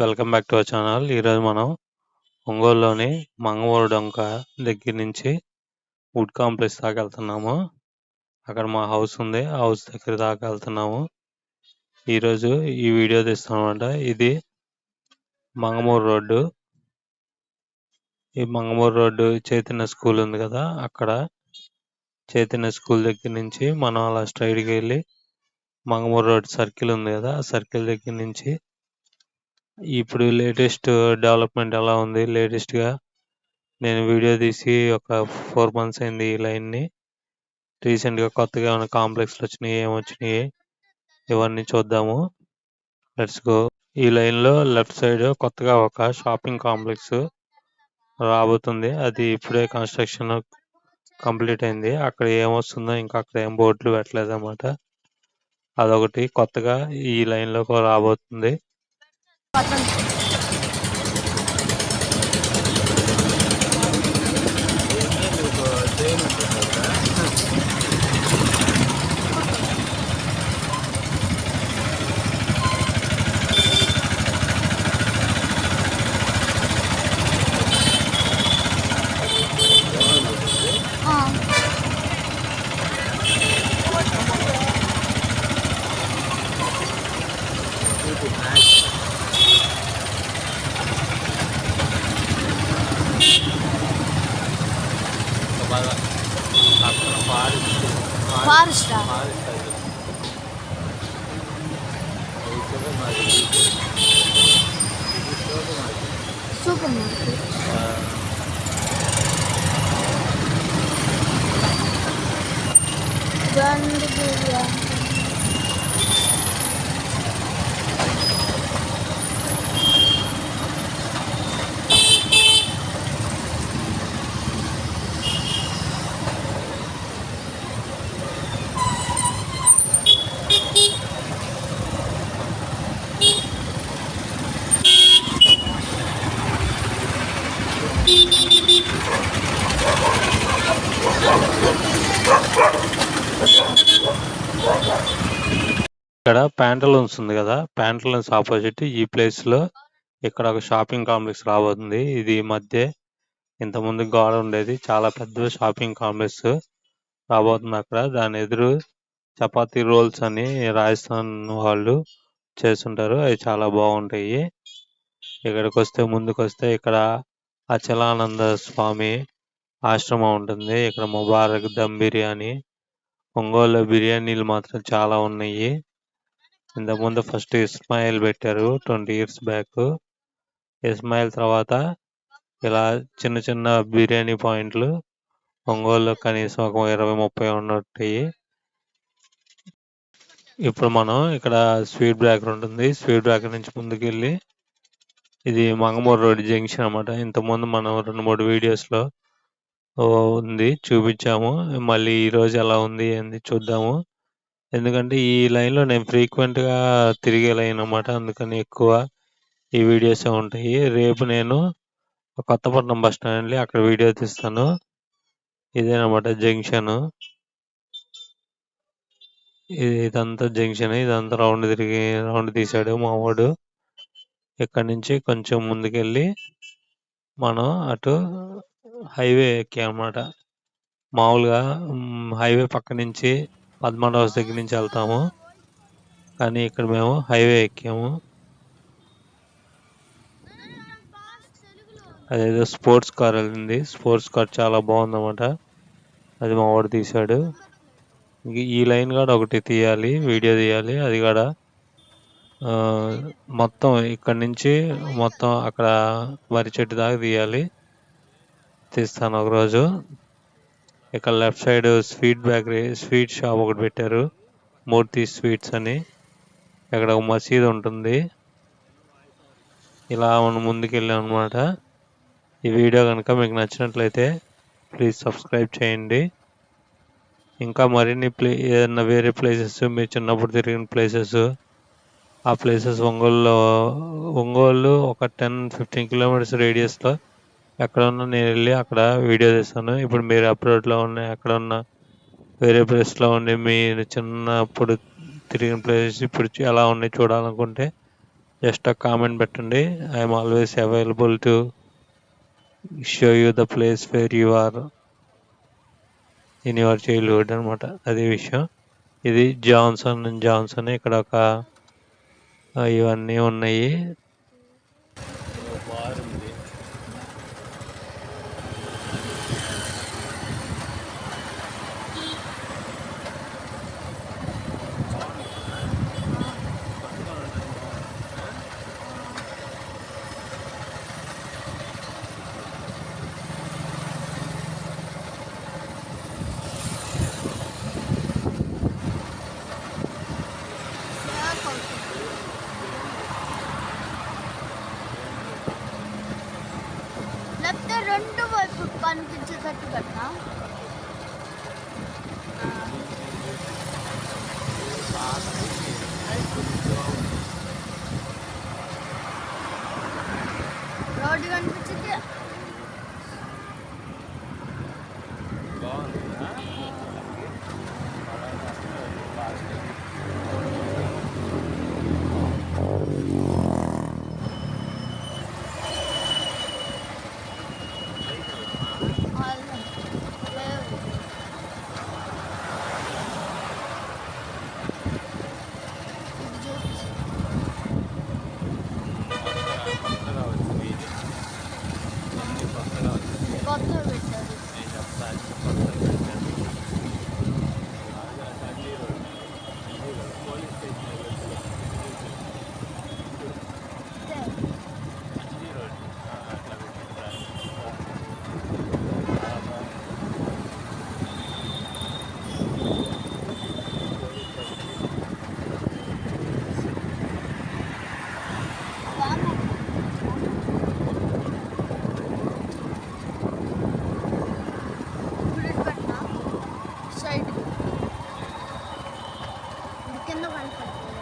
Welcome back to our channel. ఈరోజు మనం ఒంగోలులోని మంగమూరు డొంక దగ్గర నుంచి వుడ్ కాంప్లెక్స్ దాకా వెళ్తున్నాము. అక్కడ మా హౌస్ ఉంది. హౌస్ దగ్గర దాకా వెళ్తున్నాము. ఈరోజు ఈ వీడియో తీస్తామన్నమాట. ఇది మంగమూరు రోడ్డు. ఈ మంగమూరు రోడ్డు చైతన్య స్కూల్ ఉంది కదా అక్కడ చైతన్య స్కూల్ దగ్గర నుంచి మనం అలా స్ట్రైట్కి వెళ్ళి మంగమూరు రోడ్ సర్కిల్ ఉంది కదా ఆ సర్కిల్ దగ్గర నుంచి ఇప్పుడు లేటెస్ట్ డెవలప్మెంట్ ఎలా ఉంది లేటెస్ట్‌గా నేను వీడియో తీసి ఒక ఫోర్ మంత్స్ అయింది ఈ లైన్‌ని. రీసెంట్‌గా కొత్తగా ఉన్న కాంప్లెక్స్‌లు వచ్చినాయి ఏమొచ్చినాయి ఇవన్నీ చూద్దాము. Let's go. ఈ లైన్‌లో లెఫ్ట్ సైడ్ కొత్తగా ఒక షాపింగ్ కాంప్లెక్స్ రాబోతుంది. అది ఇప్పుడే కన్‌స్ట్రక్షన్ కంప్లీట్ అయింది. అక్కడ ఏమొస్తుందో ఇంకా అక్కడ ఏం బోర్డులు పెట్టలేదన్నమాట. అదొకటి కొత్తగా ఈ లైన్‌లోకి రాబోతుంది. ఆ. సూపర్ మార్కెట్ గండు బిర్యానీ ఇక్కడ ప్యాంటలూన్స్ ఉంది కదా ప్యాంటలూన్స్ ఆపోజిట్ ఈ ప్లేస్లో ఇక్కడ ఒక షాపింగ్ కాంప్లెక్స్ రాబోతుంది. ఇది ఈ మధ్య ఇంతకుముందు గోడ ఉండేది. చాలా పెద్ద షాపింగ్ కాంప్లెక్స్ రాబోతుంది అక్కడ. దాని ఎదురు చపాతీ రోల్స్ అని రాజస్థాన్ వాళ్ళు చేస్తుంటారు. అవి చాలా బాగుంటాయి. ఇక్కడికి వస్తే ముందుకు వస్తే ఇక్కడ అచలానంద స్వామి ఆశ్రమం ఉంటుంది. ఇక్కడ ముబారక్ దమ్ బిర్యానీ ఒంగోలు బిర్యానీలు మాత్రం చాలా ఉన్నాయి. ఇంతకుముందు ఫస్ట్ ఇస్మాయిల్ పెట్టారు ట్వంటీ ఇయర్స్ బ్యాక్. ఇస్మాయిల్ తర్వాత ఇలా చిన్న చిన్న బిర్యానీ పాయింట్లు ఒంగోలులో కనీసం ఒక ఇరవై ముప్పై ఉన్నట్టుయి. ఇప్పుడు మనం ఇక్కడ స్వీట్ బ్రేకర్ ఉంటుంది. స్వీట్ బ్రేకర్ నుంచి ముందుకెళ్ళి ఇది మంగమూరు రోడ్ జంక్షన్ అన్నమాట. ఇంతకుముందు మనం రెండు మూడు వీడియోస్లో ఉంది చూపించాము. మళ్ళీ ఈ రోజు ఎలా ఉంది ఏంది చూద్దాము. ఎందుకంటే ఈ లైన్లో నేను ఫ్రీక్వెంట్గా తిరిగే లైన్ అన్నమాట. అందుకని ఎక్కువ ఈ వీడియోస్ ఉంటాయి. రేపు నేను కొత్తపట్నం బస్ స్టాండ్ వెళ్ళి అక్కడ వీడియో తీస్తాను. ఇదేనమాట జంక్షన్. ఇది ఇదంతా జంక్షన్ ఇదంతా రౌండ్ తిరిగి రౌండ్ తీసాడు మావాడు. ఇక్కడ నుంచి కొంచెం ముందుకెళ్ళి మనం అటు హైవే ఎక్కామన్నమాట. మామూలుగా హ్మ్, హైవే పక్క నుంచి పద్మనాభ దగ్గర నుంచి వెళ్తాము. కానీ ఇక్కడ మేము హైవే ఎక్కాము. అదేదో స్పోర్ట్స్ కార్ వెళ్ళింది. స్పోర్ట్స్ కార్ చాలా బాగుందన్నమాట. అది మా వాడు తీశాడు. ఈ లైన్ కూడా ఒకటి తీయాలి. వీడియో తీయాలి. అది కూడా మొత్తం ఇక్కడ నుంచి మొత్తం అక్కడ వరి చెట్టు దాకా తీయాలి. తీస్తాను ఒకరోజు. ఇక్కడ left side sweet bakery sweet shop ఒకటి పెట్టారు. మూర్తి స్వీట్స్ అని. ఇక్కడ ఒక మసీదు ఉంటుంది. ఇలా మనం ముందుకెళ్ళాం అనమాట. ఈ వీడియో కనుక మీకు నచ్చినట్లయితే ప్లీజ్ సబ్స్క్రైబ్ చేయండి. ఇంకా మరిన్ని ప్లే ఏదైనా వేరే ప్లేసెస్ మీరు చిన్నప్పుడు తిరిగిన ప్లేసెస్ ఆ ప్లేసెస్ ఒంగోలులో ఒంగోలు ఒక టెన్ ఫిఫ్టీన్ కిలోమీటర్స్ రేడియస్లో ఎక్కడ ఉన్నా నేను వెళ్ళి అక్కడ వీడియో తీస్తాను. ఇప్పుడు మీరు అప్రోడ్లో ఉన్న ఎక్కడ ఉన్న వేరే ప్లేస్లో ఉండి మీరు చిన్నప్పుడు తిరిగిన ప్లేసెస్ ఇప్పుడు ఎలా ఉన్నాయి చూడాలనుకుంటే జస్ట్ కామెంట్ పెట్టండి. I'm always available to show you the place where you are in your childhood అనమాట అదే విషయం. ఇది జాన్సన్ అండ్ జాన్సన్. ఇక్కడ ఒక ఇవన్నీ ఉన్నాయి. থাকতে থাকতে のが良か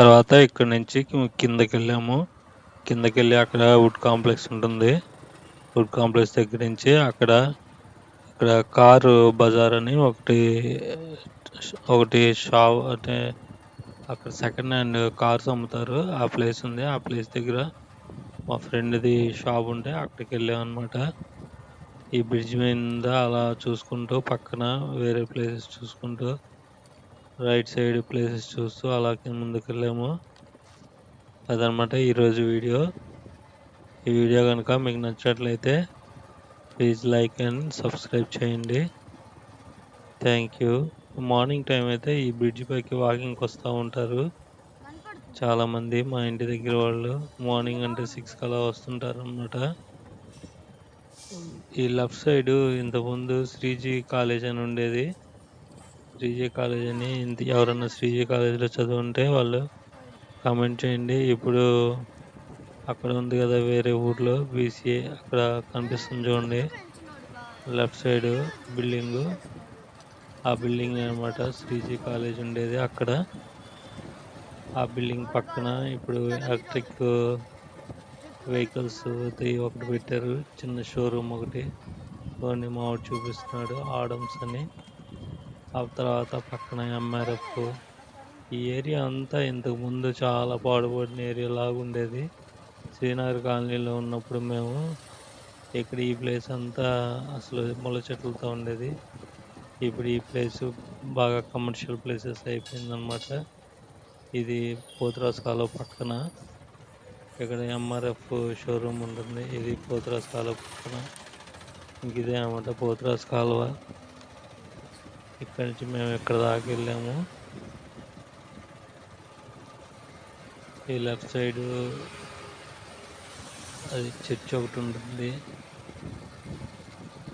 తర్వాత ఇక్కడ నుంచి కిందకి వెళ్ళాము కిందకి వెళ్ళి అక్కడ వుడ్ కాంప్లెక్స్ ఉంటుంది. వుడ్ కాంప్లెక్స్ దగ్గర నుంచి అక్కడ ఇక్కడ కారు బజార్ అని ఒకటి ఒకటి షాప్ అంటే అక్కడ సెకండ్ హ్యాండ్ కార్స్ అమ్ముతారు. ఆ ప్లేస్ ఉంది. ఆ ప్లేస్ దగ్గర మా ఫ్రెండ్ది షాప్ ఉంటే అక్కడికి వెళ్ళాం అనమాట ఈ బ్రిడ్జ్ మీద అలా చూసుకుంటూ పక్కన వేరే ప్లేసెస్ చూసుకుంటూ రైట్ సైడ్ ప్లేసెస్ చూస్తూ అలాగే ముందుకెళ్ళాము. అదనమాట ఈరోజు వీడియో. ఈ వీడియో కనుక మీకు నచ్చినట్లయితే ప్లీజ్ లైక్ అండ్ సబ్స్క్రైబ్ చేయండి. Thank you. మార్నింగ్ టైం అయితే ఈ బ్రిడ్జ్ పైకి వాకింగ్కి వస్తూ ఉంటారు. చాలామంది మా ఇంటి దగ్గర వాళ్ళు మార్నింగ్ అంటే సిక్స్ అలా వస్తుంటారు అనమాట ఈ లెఫ్ట్ సైడ్ ఇంతకుముందు శ్రీజీ కాలేజ్ అని ఉండేది. శ్రీజీ కాలేజ్ అని ఎవరన్నా శ్రీజీ కాలేజీలో చదువుంటే వాళ్ళు కామెంట్ చేయండి. ఇప్పుడు అక్కడ ఉంది కదా వేరే ఊర్లో బీసీఏ అక్కడ కనిపిస్తుంది చూడండి. Left side building. ఆ బిల్డింగ్ అనమాట శ్రీజీ కాలేజ్ ఉండేది అక్కడ. ఆ బిల్డింగ్ పక్కన ఇప్పుడు ఎలక్ట్రిక్ వెహికల్స్ ఒకటి పెట్టారు. చిన్న షోరూమ్ ఒకటి. కొన్ని మామిడి చూపిస్తున్నాడు. ఆడమ్స్ అని. ఆ తర్వాత పక్కన ఎంఆర్ఎఫ్ ఈ ఏరియా అంతా ఇంతకు ముందు చాలా పాడుపడిన ఏరియా లాగా ఉండేది. శ్రీనగర్ కాలనీలో ఉన్నప్పుడు మేము ఇక్కడ ఈ ప్లేస్ అంతా అసలు ముళ్ళ చెట్లతో ఉండేది. ఇప్పుడు ఈ ప్లేస్ బాగా కమర్షియల్ ప్లేసెస్ అయిపోయిందనమాట ఇది పోతురాస్ కాలువ పక్కన. ఇక్కడ ఎంఆర్ఎఫ్ షోరూమ్ ఉంటుంది. ఇది పోతురాస్ కాలువ పక్కన. ఇంక ఇదే అనమాట పోతురాస్ కాలువ. ఇక్కడి నుంచి మేము ఇక్కడ దాకా వెళ్ళాము? ఈ లెఫ్ట్ సైడ్ అది చర్చ్ ఒకటి ఉంటుంది.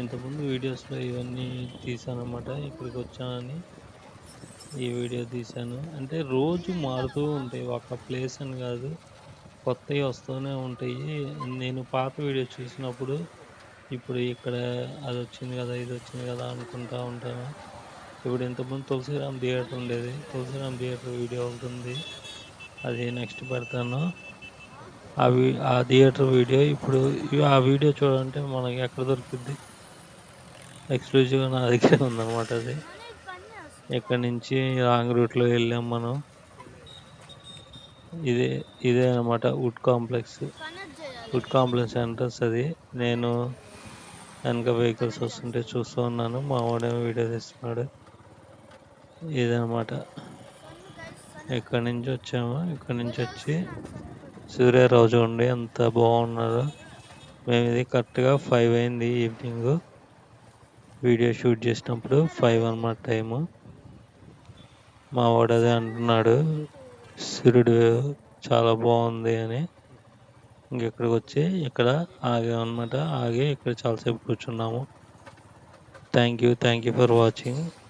ఇంతకుముందు వీడియోస్లో ఇవన్నీ తీసానమాట ఇక్కడికి వచ్చానని ఈ వీడియో తీశాను అంటే రోజు మారుతూ ఉంటాయి. ఒక ప్లేస్ అని కాదు కొత్తవి వస్తూనే ఉంటాయి. నేను పాత వీడియో చూసినప్పుడు ఇప్పుడు ఇక్కడ అది వచ్చింది కదా ఇది వచ్చింది కదా అనుకుంటా ఉంటాను. ఇప్పుడు ఇంతకుముందు తులసిరామ్ థియేటర్ ఉండేది. తులసిరామ్ థియేటర్ వీడియో ఉంటుంది అది నెక్స్ట్ పెడతాను. ఆ వీ ఆ థియేటర్ వీడియో ఇప్పుడు ఆ వీడియో చూడాలంటే మనకి ఎక్కడ దొరుకుద్ది? ఎక్స్క్లూజివ్గా నా దగ్గర ఉందన్నమాట అది. ఇక్కడ నుంచి రాంగ్ రూట్లో వెళ్ళాం మనం. ఇదే ఇదే అనమాట wood complex wood complex entrance అది. నేను వెనక వెహికల్స్ వస్తుంటే చూస్తూ ఉన్నాను. మా వాడేమో వీడియో తీస్తున్నాడు. ఇదనమాట ఎక్కడి నుంచి వచ్చాము ఇక్కడి నుంచి వచ్చి సూర్యరావు చూడండి ఎంత బాగున్నారు మేము ఇది కరెక్ట్గా ఫైవ్ అయింది ఈవినింగ్. వీడియో షూట్ చేసినప్పుడు ఫైవ్ అన్నమాట టైము. మా వాడు అదే అంటున్నాడు సూర్యుడు చాలా బాగుంది అని. ఇంకెక్కడికి వచ్చి ఇక్కడ ఆగామన్నమాట ఆగి ఇక్కడ చాలాసేపు కూర్చున్నాము. Thank you thank you for watching.